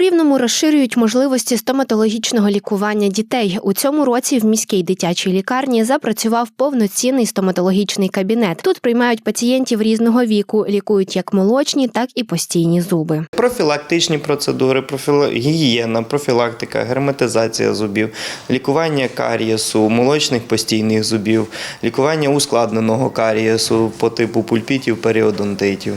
Рівному розширюють можливості стоматологічного лікування дітей. У цьому році в міській дитячій лікарні запрацював повноцінний стоматологічний кабінет. Тут приймають пацієнтів різного віку, лікують як молочні, так і постійні зуби. Профілактичні процедури, профіла... гігієна, профілактика, герметизація зубів, лікування карієсу, молочних постійних зубів, лікування ускладненого карієсу по типу пульпітів, періодонтитів,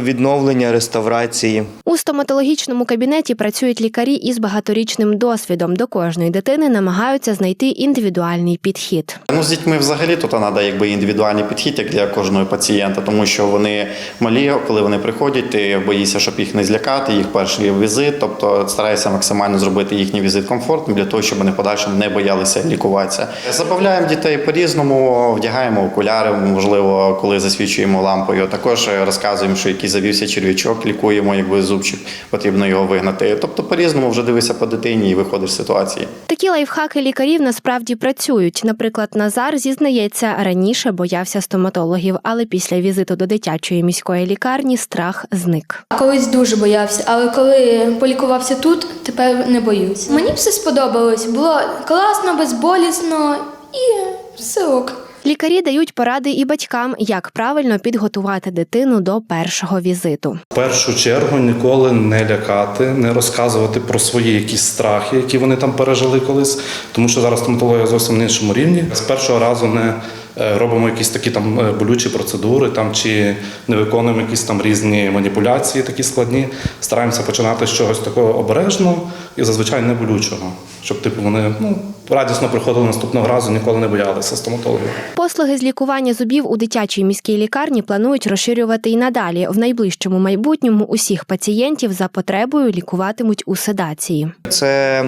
відновлення реставрації. У стоматологічному кабінеті працюють лікарі із багаторічним досвідом. До кожної дитини намагаються знайти індивідуальний підхід. Ну, з дітьми взагалі тут треба якби індивідуальний підхід як для кожного пацієнта, тому що вони малі, коли вони приходять, ти боїшся, щоб їх не злякати, їх перший візит, тобто стараєшся максимально зробити їхній візит комфортним для того, щоб вони подальшому не боялися лікуватися. Забавляємо дітей по-різному, вдягаємо окуляри, можливо, коли засвічуємо лампою. Також розказуємо, що який завівся черв'ячок, лікуємо, якби зубчик, потрібно його вигнати. Тобто по-різному вже дивишся по дитині і виходиш з ситуації. Такі лайфхаки лікарів насправді працюють. Наприклад, Назар зізнається, раніше боявся стоматологів, але після візиту до дитячої міської лікарні страх зник. Колись дуже боявся, але коли полікувався тут, тепер не боюсь. Мені все сподобалось. Було класно, безболісно і все ок. Лікарі дають поради і батькам, як правильно підготувати дитину до першого візиту. В першу чергу ніколи не лякати, не розказувати про свої якісь страхи, які вони там пережили колись, тому що зараз стоматологія зовсім на іншому рівні. З першого разу не е, робимо якісь такі там е, болючі процедури, там чи не виконуємо якісь там різні маніпуляції, такі складні. Стараємося починати з чогось такого обережного і зазвичай не болючого, щоб типу вони ну радісно приходили наступного разу, ніколи не боялися стоматологів. Послуги з лікування зубів у дитячій міській лікарні планують розширювати і надалі. В найближчому майбутньому усіх пацієнтів за потребою лікуватимуть у седації. Це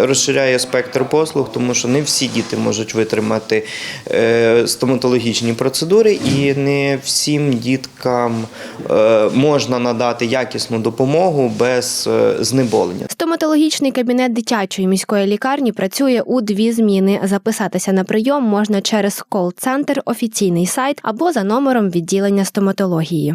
розширяє спектр послуг, тому що не всі діти можуть витримати е, стоматологічні процедури, і не всім діткам е, можна надати якісну допомогу без е, знеболення. Стоматологічний кабінет дитячої міської лікарні працює у дві зміни. Записатися на прийом можна через кол-центр, офіційний сайт або за номером відділення стоматології.